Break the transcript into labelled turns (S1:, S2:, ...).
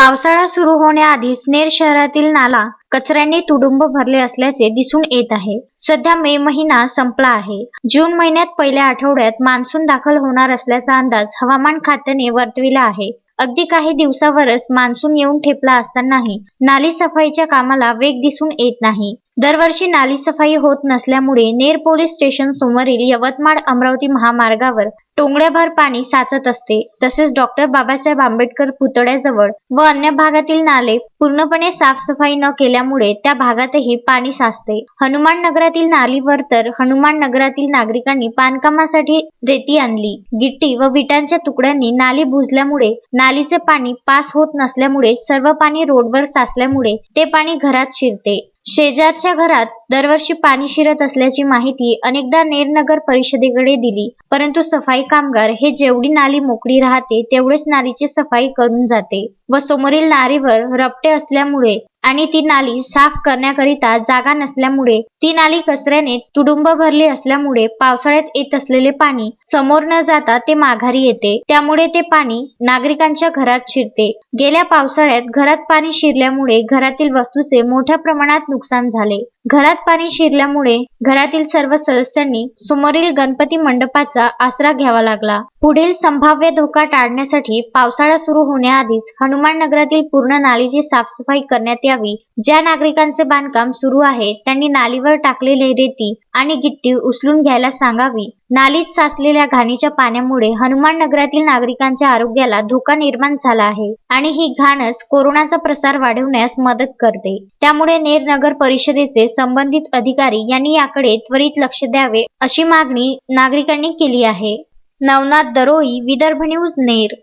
S1: पावसाळा सुरू होण्याआधीच नेर शहरातील नाला कचऱ्याने तुडुंब भरले असल्याचे दिसून येत आहे. सध्या मे महिना संपला आहे. जून महिन्यात पहिल्या आठवड्यात मान्सून दाखल होणार असल्याचा अंदाज हवामान खात्याने वर्तविला आहे. अगदी काही दिवसावरच मान्सून येऊन ठेपला असतानाही नाली सफाईच्या कामाला वेग दिसून येत नाही. दरवर्षी नाली सफाई होत नसल्यामुळे नेर पोलीस स्टेशन समोरील यवतमाळ अमरावती महामार्गावर टोंगड्याभर पाणी साचत असते. तसेच डॉक्टर बाबासाहेब आंबेडकर पुतळ्याजवळ व अन्य भागातील नाले पूर्णपणे साफसफाई न केल्यामुळे त्या भागातही पाणी साचते. हनुमान नगरातील नालीवर तर हनुमान नगरातील नागरिकांनी बांधकामासाठी रेती आणली. गिट्टी व विटांच्या तुकड्यांनी नाली बुजल्यामुळे नालीचे पाणी पास होत नसल्यामुळे सर्व पाणी रोडवर साचल्यामुळे ते पाणी घरात शिरते. शेजारच्या घरात दरवर्षी पाणी शिरत असल्याची माहिती अनेकदा नेर नगर परिषदेकडे दिली. परंतु सफाई कामगार हे जेवढी नाली मोकळी राहते तेवढेच नालीची सफाई करून जाते व समोरील नारीवर रपटे असल्यामुळे आणि ती नाली साफ करण्याकरिता जागा नसल्यामुळे ती नाली कचऱ्याने तुडुंब भरली असल्यामुळे पावसाळ्यात येत असलेले पाणी समोर न जाता ते माघारी येते. त्यामुळे ते पाणी नागरिकांच्या घरात शिरते. गेल्या पावसाळ्यात घरात पाणी शिरल्यामुळे घरातील वस्तूचे मोठ्या प्रमाणात नुकसान झाले. घरात पाणी शिरल्यामुळे घरातील सर्व सदस्यांनी समोरील गणपती मंडपाचा आसरा घ्यावा लागला. पुढील संभाव्य धोका टाळण्यासाठी पावसाळा सुरू होण्याआधीच हनुमान नगरातील पूर्ण नालीची साफसफाई करण्यात यावी. ज्या नागरिकांचे बांधकाम सुरू आहे त्यांनी नालीवर टाकलेले रेती आणि गिट्टी उचलून घ्यायला सांगावी. नालीत साचलेल्या घाणीच्या पाण्यामुळे हनुमान नगरातील नागरिकांच्या आरोग्याला धोका निर्माण झाला आहे आणि ही घाणच कोरोनाचा प्रसार वाढवण्यास मदत करते. त्यामुळे नेर नगर परिषदेचे संबंधित अधिकारी यांनी याकडे त्वरित लक्ष द्यावे अशी मागणी नागरिकांनी केली आहे. नवनाथ दरोई विदर्भ न्यूज नेर.